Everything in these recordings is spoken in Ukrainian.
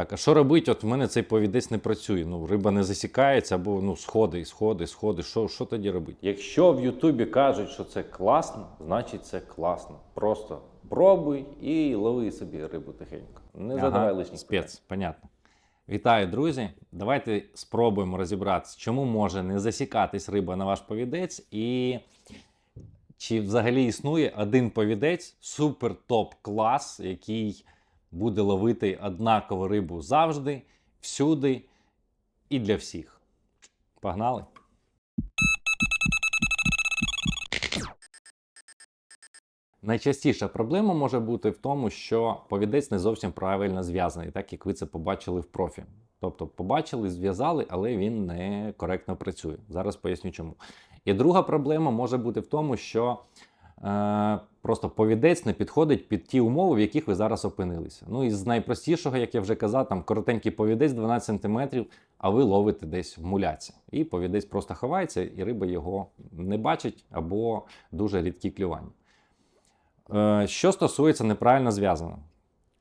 Так, а що робити? От в мене цей повідець не працює. Ну, риба не засікається, або ну, сходи, сходи, сходи. Що, що тоді робити? Якщо в Ютубі кажуть, що це класно, значить це класно. Просто пробуй і лови собі рибу тихенько. Не задавай лишніх питань. спец, понятно. Вітаю, друзі! Давайте спробуємо розібратися, чому може не засікатись риба на ваш повідець, і чи взагалі існує один повідець, супер топ клас, який буде ловити однакову рибу завжди, всюди і для всіх. Погнали! Найчастіша проблема може бути в тому, що повідець не зовсім правильно зв'язаний, так як ви це побачили в профі. Тобто побачили, зв'язали, але він не коректно працює. Зараз поясню чому. І друга проблема може бути в тому, що просто повідець не підходить під ті умови, в яких ви зараз опинилися. Ну і з найпростішого, як я вже казав, там коротенький повідець 12 см, а ви ловите десь в муляці. І повідець просто ховається, і риба його не бачить або дуже рідкі клювання. Е, Що стосується неправильно зв'язаного.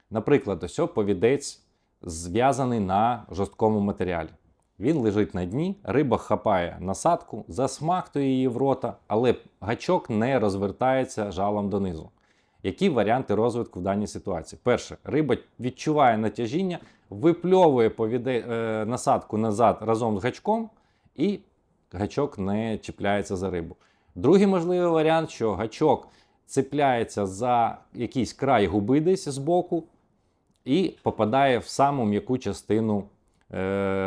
Наприклад, ось повідець зв'язаний на жорсткому матеріалі. Він лежить на дні, риба хапає насадку, засмактує її в рота, але гачок не розвертається жалом донизу. Які варіанти розвитку в даній ситуації? Перше, риба відчуває натяжіння, випльовує повіде... е, насадку назад разом з гачком, і гачок не чіпляється за рибу. Другий можливий варіант, що гачок цепляється за якийсь край губи десь збоку і попадає в саму м'яку частину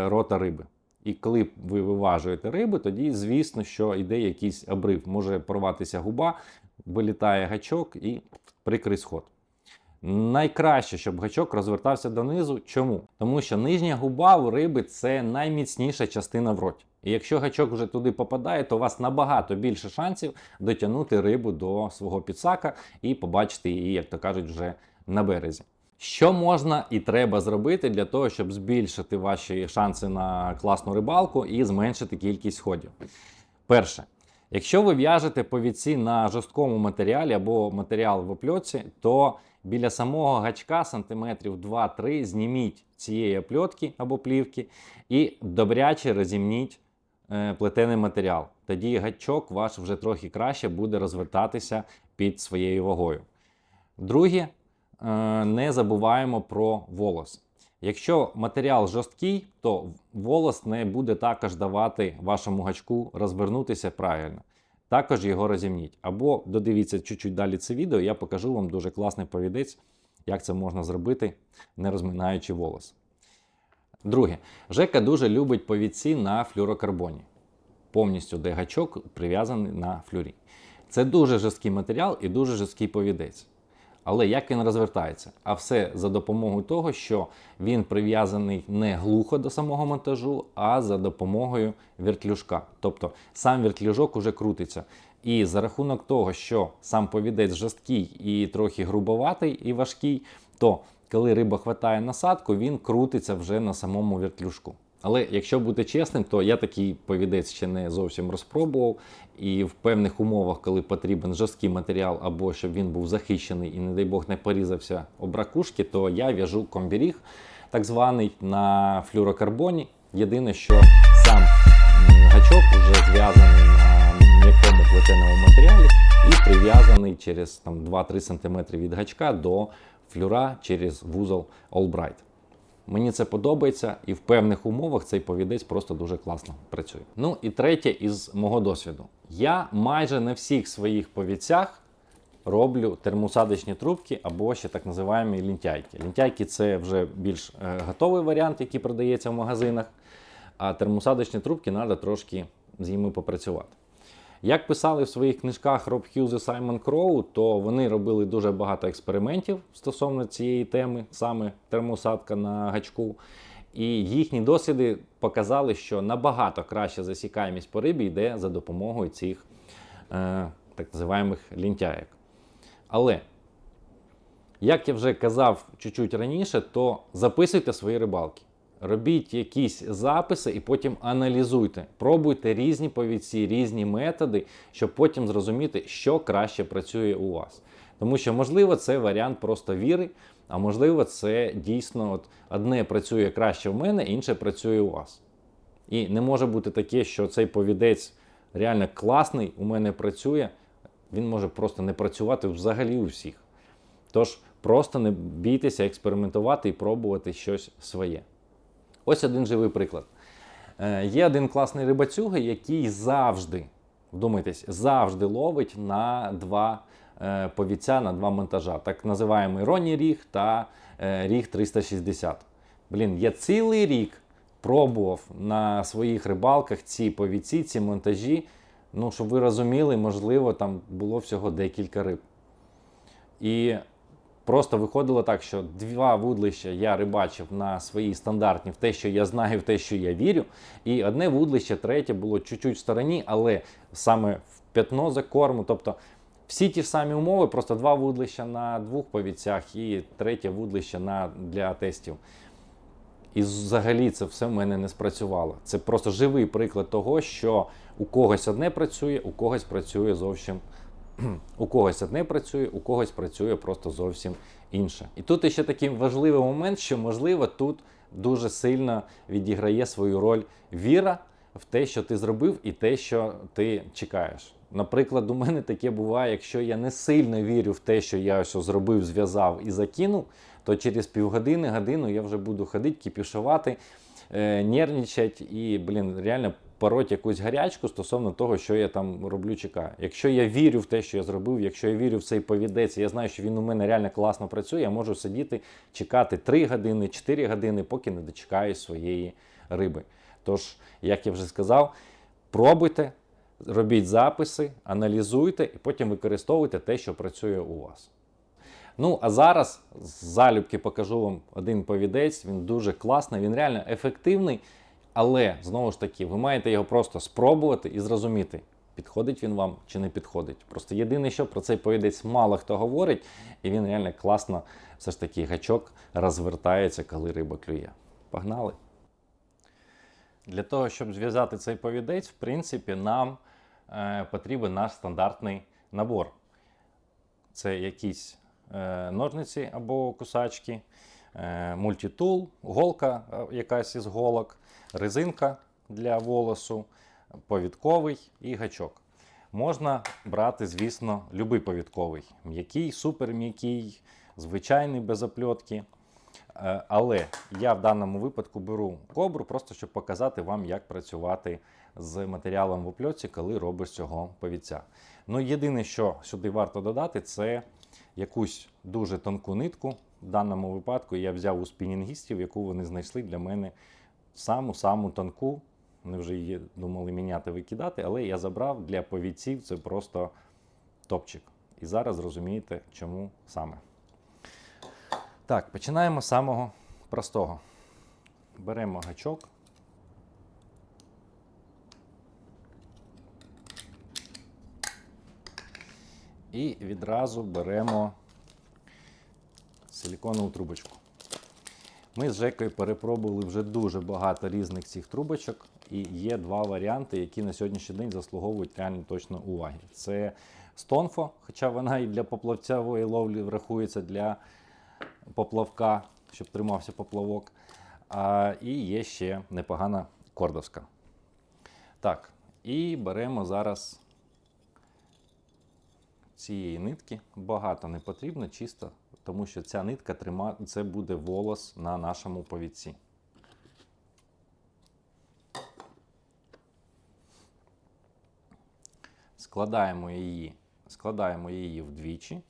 рота риби. І коли ви виважуєте рибу, тоді, звісно, що йде якийсь обрив. Може порватися губа, вилітає гачок і прикрий сход. Найкраще, щоб гачок розвертався донизу. Чому? Тому що нижня губа у риби це найміцніша частина в роті. І якщо гачок вже туди попадає, то у вас набагато більше шансів дотягнути рибу до свого підсака і побачити її, як то кажуть, вже на березі. Що можна і треба зробити для того, щоб збільшити ваші шанси на класну рибалку і зменшити кількість сходів? Перше, якщо ви в'яжете повідці на жорсткому матеріалі або матеріал в опльотці, то біля самого гачка сантиметрів 2-3 зніміть цієї опльотки або плівки і добряче розімніть е, плетений матеріал. Тоді гачок ваш вже трохи краще буде розвертатися під своєю вагою. Друге, не забуваємо про волос. Якщо матеріал жорсткий, то волос не буде також давати вашому гачку розвернутися правильно. Також його розімніть. Або додивіться чуть-чуть далі це відео, я покажу вам дуже класний повідець, як це можна зробити, не розминаючи волос. Друге, Жека дуже любить повідці на флюрокарбоні. Повністю де гачок прив'язаний на флюрі. Це дуже жорсткий матеріал і дуже жорсткий повідець. Але як він розвертається? А все за допомогою того, що він прив'язаний не глухо до самого монтажу, а за допомогою вертлюжка. Тобто сам вертлюжок уже крутиться. І за рахунок того, що сам повідець жорсткий і трохи грубоватий і важкий, то коли риба хватає насадку, він крутиться вже на самому вертлюжку. Але якщо бути чесним, то я такий повідець ще не зовсім розпробував. І в певних умовах, коли потрібен жорсткий матеріал, або щоб він був захищений і, не дай Бог, не порізався об ракушки, то я в'яжу комбіріг, так званий на флюрокарбоні. Єдине, що сам гачок вже зв'язаний на м'якому плетеному матеріалі і прив'язаний через там, 2-3 см від гачка до флюра через вузол Allbright. Мені це подобається, і в певних умовах цей повідець просто дуже класно працює. Ну і третє із мого досвіду. Я майже на всіх своїх повідцях роблю термосадочні трубки або ще так називаємо лінтяйки. Лінтяйки це вже більш е, готовий варіант, який продається в магазинах. А термосадочні трубки треба трошки з ними попрацювати. Як писали в своїх книжках Роб Хьюз і Саймон Кроу, то вони робили дуже багато експериментів стосовно цієї теми, саме термосадка на гачку. І їхні досліди показали, що набагато краща засікаємість по рибі йде за допомогою цих е, так називаємих лінтяєк. Але, як я вже казав чуть-чуть раніше, то записуйте свої рибалки. Робіть якісь записи і потім аналізуйте. Пробуйте різні повідці, різні методи, щоб потім зрозуміти, що краще працює у вас. Тому що, можливо, це варіант просто віри, А можливо, це дійсно от одне працює краще в мене, інше працює у вас. І не може бути таке, що цей повідець реально класний, у мене працює, він може просто не працювати взагалі у всіх. Тож просто не бійтеся експериментувати і пробувати щось своє. Ось один живий приклад. Е, є один класний рибацюга, який завжди, вдумайтесь, завжди ловить на два е, повіця, на два монтажа. Так називаємо Ронні ріг та е, ріг 360. Блін, я цілий рік пробував на своїх рибалках ці повіці, ці монтажі. Ну, щоб ви розуміли, можливо, там було всього декілька риб. І просто виходило так, що два вудлища я рибачив на своїй стандартні, в те, що я знаю, в те, що я вірю. І одне вудлище, третє було чуть-чуть в стороні, але саме в п'ятно за корму. Тобто всі ті ж самі умови, просто два вудлища на двох повіцях і третє вудлище на, для тестів. І взагалі це все в мене не спрацювало. Це просто живий приклад того, що у когось одне працює, у когось працює зовсім. У когось одне працює, у когось працює просто зовсім інше. І тут ще такий важливий момент, що можливо тут дуже сильно відіграє свою роль віра в те, що ти зробив, і те, що ти чекаєш. Наприклад, у мене таке буває, якщо я не сильно вірю в те, що я ось зробив, зв'язав і закинув, то через півгодини, годину я вже буду ходити, кіпішувати, е, нервничати і, блін, реально пороть якусь гарячку стосовно того, що я там роблю, чекаю. Якщо я вірю в те, що я зробив, якщо я вірю в цей повідець, я знаю, що він у мене реально класно працює, я можу сидіти, чекати 3 години, 4 години, поки не дочекаюсь своєї риби. Тож, як я вже сказав, пробуйте, робіть записи, аналізуйте і потім використовуйте те, що працює у вас. Ну, а зараз з залюбки покажу вам один повідець. Він дуже класний, він реально ефективний. Але знову ж таки, ви маєте його просто спробувати і зрозуміти, підходить він вам чи не підходить. Просто єдине, що про цей повідець мало хто говорить, і він реально класно, все ж таки, гачок розвертається, коли риба клює. Погнали! Для того, щоб зв'язати цей повідець, в принципі, нам е, потрібен наш стандартний набор. Це якісь е, ножниці або кусачки, е, мультитул, голка, е, якась із голок, резинка для волосу, повідковий і гачок. Можна брати, звісно, будь-який повідковий. М'який, суперм'який, звичайний без опльотки. Е, Але я в даному випадку беру кобру, просто щоб показати вам, як працювати з матеріалом в опльотці, коли робиш цього повідця. Ну, єдине, що сюди варто додати, це якусь дуже тонку нитку. В даному випадку я взяв у спінінгістів, яку вони знайшли для мене саму-саму тонку. Вони вже її думали міняти, викидати, але я забрав для повідців це просто топчик. І зараз зрозумієте, чому саме. Так, починаємо з самого простого. Беремо гачок. І відразу беремо силіконову трубочку. Ми з Жекою перепробували вже дуже багато різних цих трубочок, і є два варіанти, які на сьогоднішній день заслуговують реально точно уваги. Це Стонфо, хоча вона і для поплавцевої ловлі врахується для поплавка, щоб тримався поплавок. А, і є ще непогана кордовська. Так, і беремо зараз цієї нитки. Багато не потрібно, чисто, тому що ця нитка трима, це буде волос на нашому повідці. Складаємо її, складаємо її вдвічі.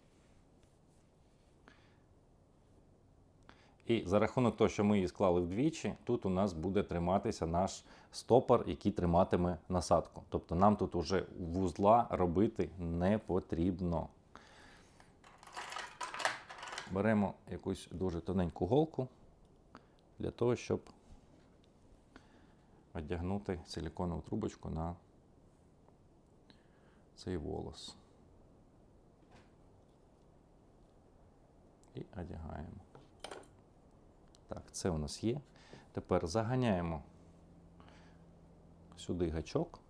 І за рахунок того, що ми її склали вдвічі, тут у нас буде триматися наш стопор, який триматиме насадку. Тобто нам тут уже вузла робити не потрібно. Беремо якусь дуже тоненьку голку для того, щоб одягнути силіконову трубочку на цей волос. І одягаємо. Так, це у нас є. Тепер заганяємо сюди гачок.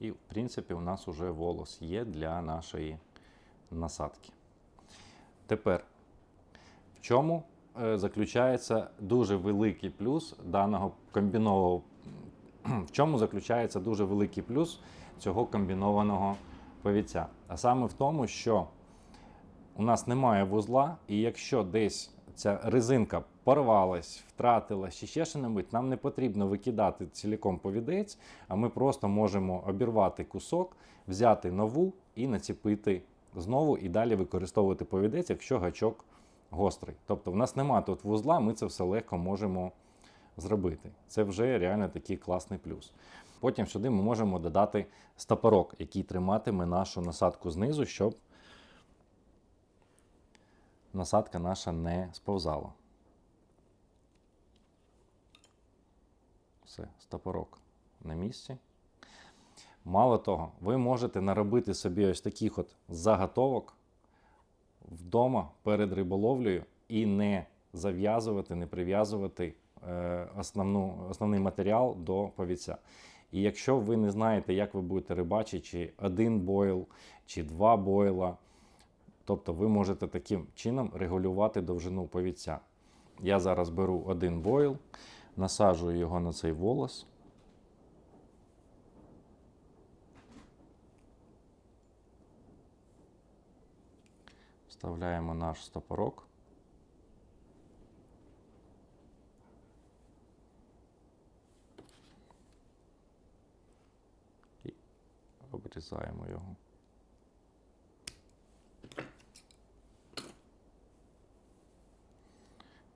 І, в принципі, у нас вже волос є для нашої насадки. Тепер, в чому е, заключається дуже великий плюс даного комбінованого. В чому заключається дуже великий плюс цього комбінованого повіця? А саме в тому, що у нас немає вузла, і якщо десь ця резинка порвалась, втратилась чи ще що-небудь, нам не потрібно викидати ціліком повідець, а ми просто можемо обірвати кусок, взяти нову і націпити знову і далі використовувати повідець, якщо гачок гострий. Тобто в нас немає тут вузла, ми це все легко можемо зробити. Це вже реально такий класний плюс. Потім сюди ми можемо додати стопорок, який триматиме нашу насадку знизу, щоб насадка наша не сповзала. Все, стопорок на місці. Мало того, ви можете наробити собі ось таких от заготовок вдома перед риболовлею і не зав'язувати, не прив'язувати е, основну, основний матеріал до повіця. І якщо ви не знаєте, як ви будете рибачити, чи один бойл, чи два бойла, тобто ви можете таким чином регулювати довжину повіця. Я зараз беру один бойл, насаджую його на цей волос. Вставляємо наш стопорок. І обрізаємо його.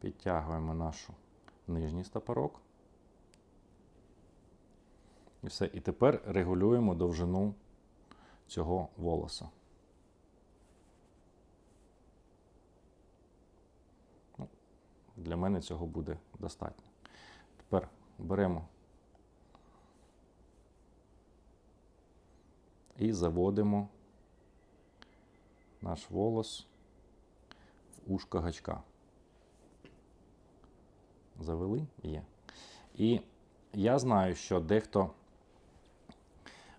Підтягуємо нашу нижній стопорок. І все. І тепер регулюємо довжину цього волоса. Ну, Для мене цього буде достатньо. Тепер беремо і заводимо наш волос в ушко гачка. Завели? Є. І я знаю, що дехто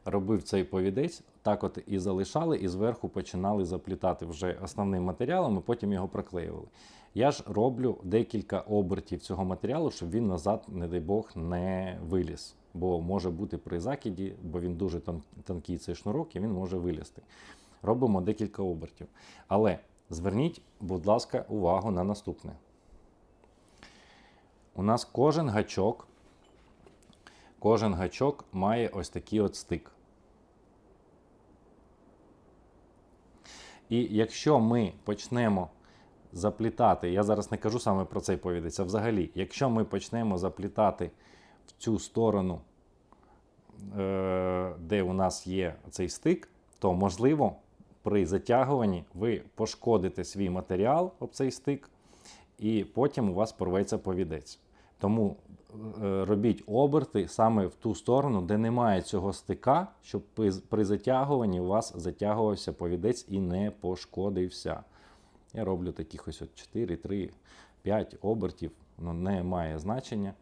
робив цей повідець, так от і залишали, і зверху починали заплітати вже основним матеріалом, і потім його проклеювали. Я ж роблю декілька обертів цього матеріалу, щоб він назад, не дай Бог, не виліз. Бо може бути при закиді, бо він дуже тонкий цей шнурок, і він може вилізти. Робимо декілька обертів. Але зверніть, будь ласка, увагу на наступне. У нас кожен гачок, кожен гачок має ось такий от стик. І якщо ми почнемо заплітати, я зараз не кажу саме про цей повідець, а взагалі, якщо ми почнемо заплітати в цю сторону, е, де у нас є цей стик, то можливо при затягуванні ви пошкодите свій матеріал об цей стик, і потім у вас порветься повідець. Тому е, робіть оберти саме в ту сторону, де немає цього стика, щоб при, затягуванні у вас затягувався повідець і не пошкодився. Я роблю таких ось от 4, 3, 5 обертів, ну, не має значення.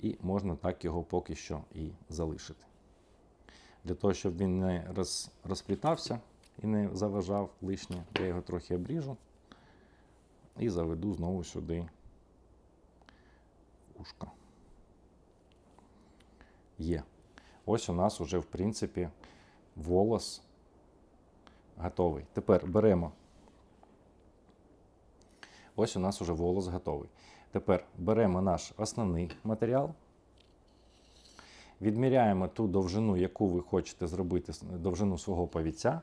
І можна так його поки що і залишити. Для того, щоб він не розплітався і не заважав лишнє, я його трохи обріжу і заведу знову сюди ушко. Є. Ось у нас уже, в принципі, волос готовий. Тепер беремо. Ось у нас уже волос готовий. Тепер беремо наш основний матеріал. Відміряємо ту довжину, яку ви хочете зробити, довжину свого повіця.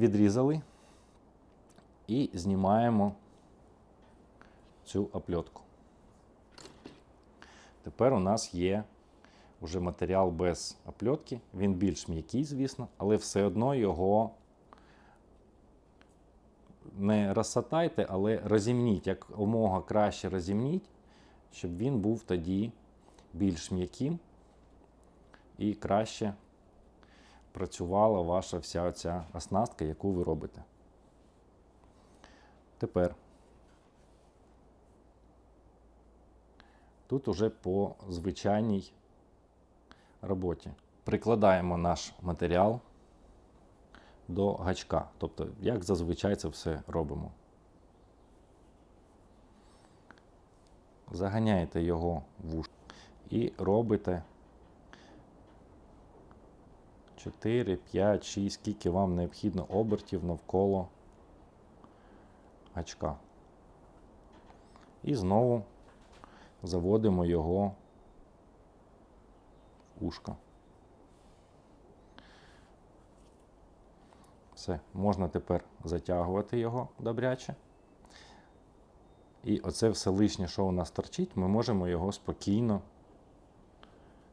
Відрізали і знімаємо цю опльотку. Тепер у нас є вже матеріал без опльотки. Він більш м'який, звісно, але все одно його не розсатайте, але розімніть, як омога краще розімніть, щоб він був тоді більш м'яким і краще працювала ваша вся оця оснастка, яку ви робите. Тепер Тут уже по звичайній роботі. Прикладаємо наш матеріал до гачка. Тобто, як зазвичай це все робимо. Заганяєте його в уш і робите 4, 5, 6, скільки вам необхідно обертів навколо гачка. І знову заводимо його в ушко. Все, можна тепер затягувати його добряче. І оце все лишнє, що у нас торчить, ми можемо його спокійно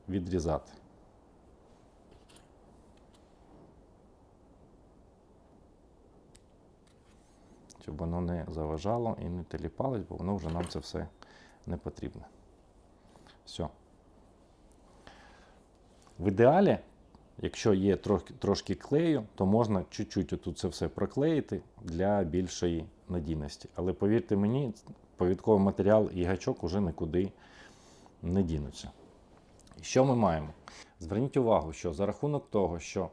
відрізати. Щоб воно не заважало і не теліпалось, бо воно вже нам це все не потрібно. Все. В ідеалі, якщо є трошки клею, то можна чуть-чуть отут це все проклеїти для більшої надійності. Але повірте мені, повідковий матеріал і гачок уже нікуди не дінуться. І що ми маємо? Зверніть увагу, що за рахунок того, що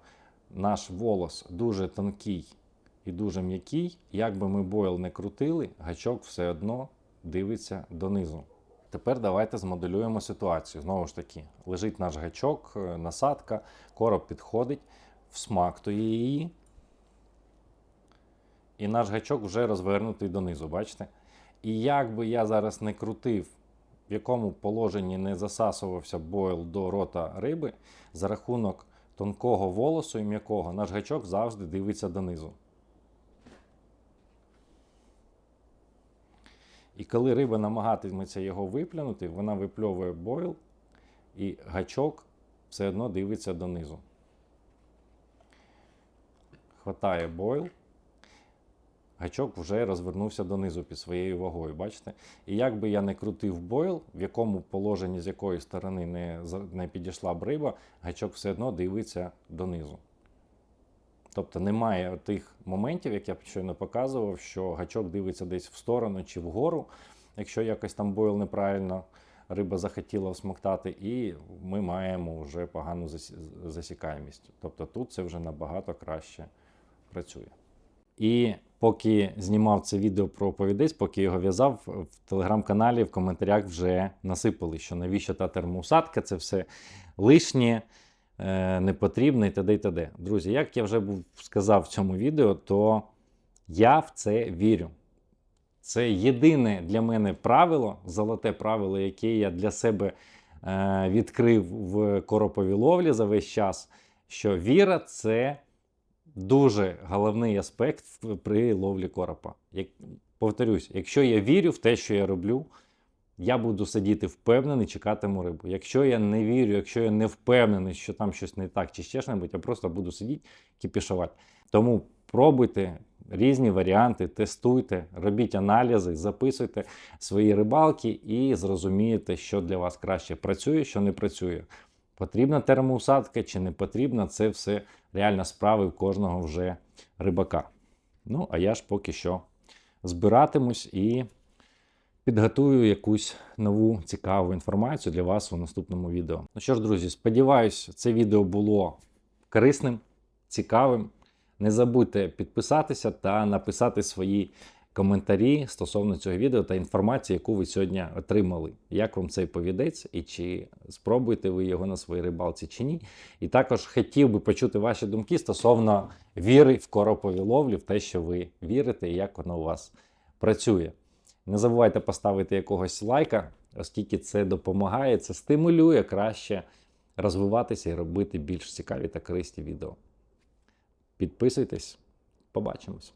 наш волос дуже тонкий і дуже м'який, як би ми бойл не крутили, гачок все одно дивиться донизу. Тепер давайте змоделюємо ситуацію. Знову ж таки, лежить наш гачок, е, насадка, короб підходить, всмактує її. І наш гачок вже розвернутий донизу, бачите? І як би я зараз не крутив, в якому положенні не засасувався бойл до рота риби, за рахунок тонкого волосу і м'якого, наш гачок завжди дивиться донизу. І коли риба намагатиметься його виплюнути, вона випльовує бойл, і гачок все одно дивиться донизу. Хватає бойл, гачок вже розвернувся донизу під своєю вагою. Бачите? І як би я не крутив бойл, в якому положенні з якої сторони не, не підійшла б риба, гачок все одно дивиться донизу. Тобто немає тих моментів, як я щойно показував, що гачок дивиться десь в сторону чи вгору, якщо якось там бойл неправильно риба захотіла всмоктати, і ми маємо вже погану засікаємість. Тобто тут це вже набагато краще працює. І поки знімав це відео про повідець, поки його в'язав, в телеграм-каналі в коментарях вже насипали, що навіщо та термоусадка, це все лишнє, е, непотрібне і т.д. і т.д. Друзі, як я вже був сказав в цьому відео, то я в це вірю. Це єдине для мене правило, золоте правило, яке я для себе е, відкрив в короповій ловлі за весь час. Що віра це дуже головний аспект при ловлі коропа. Як, повторюсь, якщо я вірю в те, що я роблю, я буду сидіти впевнений, чекатиму рибу. Якщо я не вірю, якщо я не впевнений, що там щось не так чи ще щось, я просто буду сидіти кіпішувати. Тому пробуйте різні варіанти, тестуйте, робіть аналізи, записуйте свої рибалки і зрозумієте, що для вас краще працює, що не працює. Потрібна термоусадка чи не потрібна, це все реально справи в кожного вже рибака. Ну, а я ж поки що збиратимусь і підготую якусь нову цікаву інформацію для вас у наступному відео. Ну що ж, друзі, сподіваюсь, це відео було корисним, цікавим. Не забудьте підписатися та написати свої коментарі стосовно цього відео та інформації, яку ви сьогодні отримали. Як вам цей повідець, і чи спробуєте ви його на своїй рибалці чи ні. І також хотів би почути ваші думки стосовно віри в коропові ловлі, в те, що ви вірите, і як воно у вас працює. Не забувайте поставити якогось лайка, оскільки це допомагає, це стимулює краще розвиватися і робити більш цікаві та корисні відео. Підписуйтесь, побачимось.